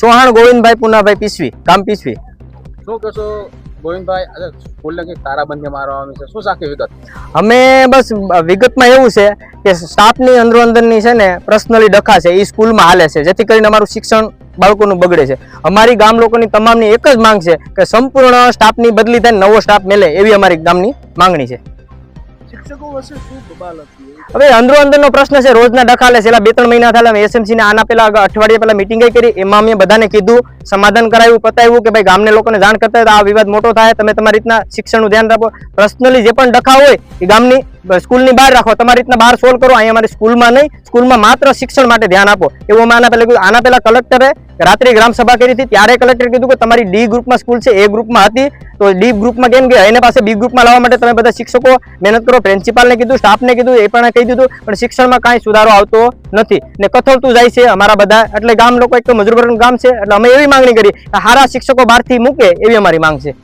ચૌહાણ ગોવિંદભાઈ પુનાભાઈ પીસવી ગામ પીસવી. શું કહેશો ગોવિંદભાઈ સ્કૂલને કંઈક તારાબંધી મારવાની છે. શું સાખી વિગત? અમે બસ વિગતમાં એવું છે કે સ્ટાફની અંદરો અંદરની છે ને પર્સનલી ડખા છે એ સ્કૂલમાં હાલે છે જેથી કરીને અમારું શિક્ષણ બાળકોનું બગડે છે. અમારી ગામ લોકોની તમામની એક જ માંગ છે કે સંપૂર્ણ સ્ટાફની બદલી થાય નવો સ્ટાફ મેલે એવી અમારી ગામની માંગણી છે. હવે અંદરો અંદરનો પ્રશ્ન છે, રોજના ડખાલે છેલ્લા બે ત્રણ મહિના થયા એસએમસી ને આના પેલા અઠવાડિયા પહેલા મિટિંગ કરી. એમાં અમે બધાને કીધું, સમાધાન કરાવ્યું પતાવ્યું કે ભાઈ ગામને લોકોને જાણ કરતા હોય તો આ વિવાદ મોટો થાય. તમે તમારી રીતના શિક્ષણનું ધ્યાન રાખો. પર્સનલી જે પણ ડખા હોય, એ ગામની સ્કૂલની બહાર રાખો. તમારી રીતના બહાર સોલ્વ કરો. અહીંયા અમારી સ્કૂલમાં નહીં, સ્કૂલમાં માત્ર શિક્ષણ માટે ધ્યાન આપો. એવું અમે આના પહેલા આના પહેલા કલેક્ટરે રાત્રે ગ્રામ સભા કરી હતી, ત્યારે કલેક્ટરે કીધું કે તમારી ડી ગ્રુપમાં સ્કૂલ છે, એ ગ્રુપમાં હતી. તો ડી ગ્રુપમાં કેમ ગયા? એને પાસે બી ગ્રુપમાં લાવવા માટે તમે બધા શિક્ષકો મહેનત કરો. પ્રિન્સિપાલને કીધું, સ્ટાફને કીધું, એ પણ કહી દીધું. પણ શિક્ષણમાં કાંઈ સુધારો આવતો નથી ને કથળતું જાય છે અમારા બધા. એટલે ગામ લોકો એક તો મજૂર ગામ છે. એટલે અમે એવી માંગણી કરી કે હારા શિક્ષકો બહારથી મૂકે એવી અમારી માંગ છે.